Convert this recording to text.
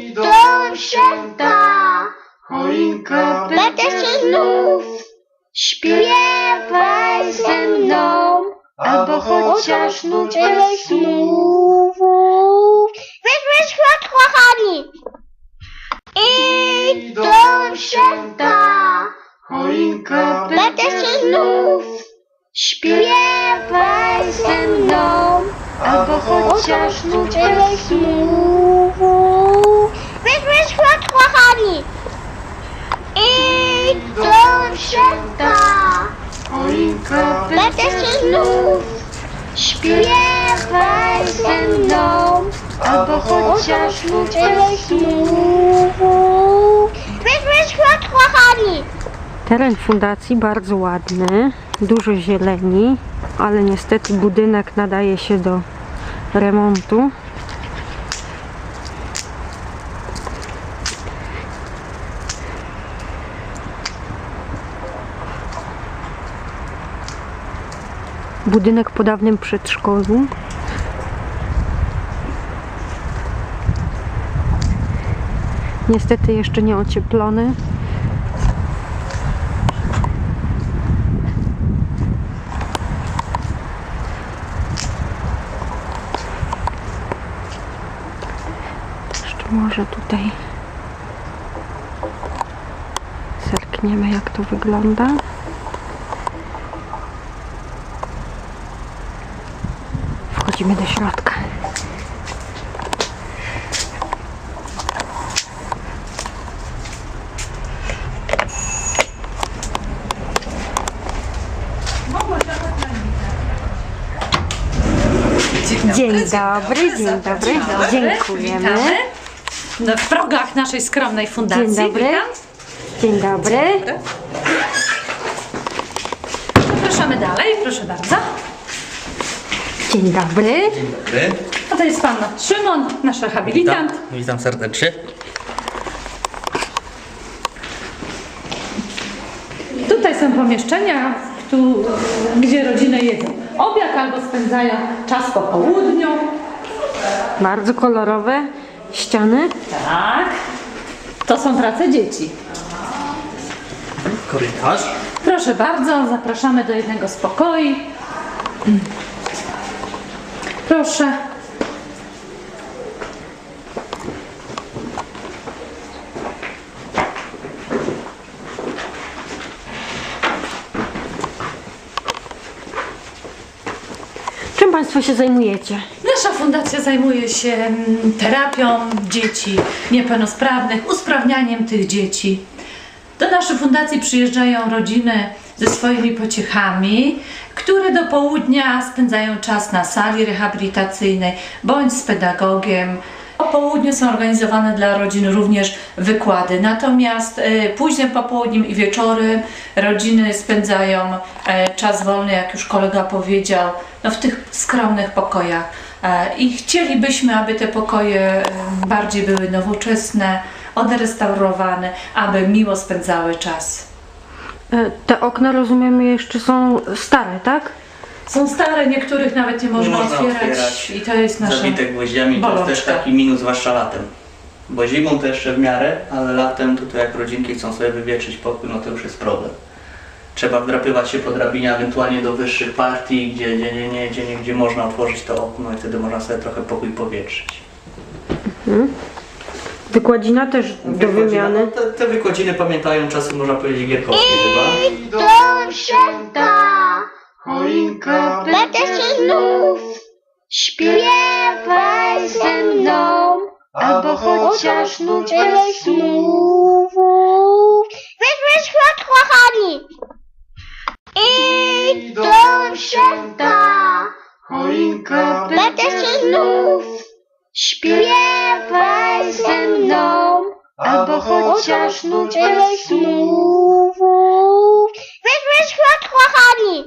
Idą święta, choinka Będę się znów śpiewaj ze mną, albo chociaż nucę snów. Weźmy świat, kochani! Idą święta, choinka będę się znów śpiewaj ze mną, albo chociaż nucę snów. Kochani! Idą święta, choinka będę się znów śpiewaj ze mną, albo chociaż nucę snów. Weźmy świat, kochani! Teren fundacji bardzo ładny, dużo zieleni, ale niestety budynek nadaje się do remontu. Budynek po dawnym przedszkolu. Niestety jeszcze nie ocieplony. Jeszcze może tutaj zerkniemy jak to wygląda. Wchodzimy do środka. Dzień dobry, dzień dobry, dziękujemy. Witamy. No, w progach naszej skromnej fundacji. Dzień dobry. Witam. Dzień dobry. Zapraszamy dalej, proszę bardzo. Dzień dobry. Dobry. A to jest pan Szymon, nasz rehabilitant. Witam, witam serdecznie. Tutaj są pomieszczenia, tu, gdzie rodziny jedzą obiad albo spędzają czas po południu. Bardzo kolorowe ściany. Tak. To są prace dzieci. Korytarz. Proszę bardzo, zapraszamy do jednego z pokoi. Proszę. Czym Państwo się zajmujecie? Nasza fundacja zajmuje się mm, terapią dzieci niepełnosprawnych, usprawnianiem tych dzieci. Do naszej fundacji przyjeżdżają rodziny ze swoimi pociechami, które do południa spędzają czas na sali rehabilitacyjnej bądź z pedagogiem. Po południu są organizowane dla rodzin również wykłady, natomiast e, późnym popołudniem i wieczory rodziny spędzają e, czas wolny, jak już kolega powiedział, no, w tych skromnych pokojach. E, I chcielibyśmy, aby te pokoje e, bardziej były nowoczesne, odrestaurowane, aby miło spędzały czas. E, Te okna, rozumiem, jeszcze są stare, tak? Są stare, niektórych nawet nie można, Można otwierać, otwierać. i to jest nasza... Zabite gwoździami to jest też bolączka. taki minus, zwłaszcza latem. Bo zimą to jeszcze w miarę, ale latem to, to jak rodzinki chcą sobie wywietrzyć pokój, no to już jest problem. Trzeba wdrapywać się po drabinie ewentualnie do wyższych partii, gdzie, gdzie, nie, nie, gdzie, nie, gdzie można otworzyć to okno i wtedy można sobie trochę pokój powietrzyć. Wykładzina też do wymiany. No, te, te wykładziny pamiętają czasy, można powiedzieć, gierkowskie chyba. Idą święta, choinka będę się znów śpiewaj ze mną, albo chociaż nucę snów. Weźmy świat, kochani! Idą święta, choinka będę się znów śpiewaj ze mną, albo chociaż nucę snów. Weźmy świat, kochani!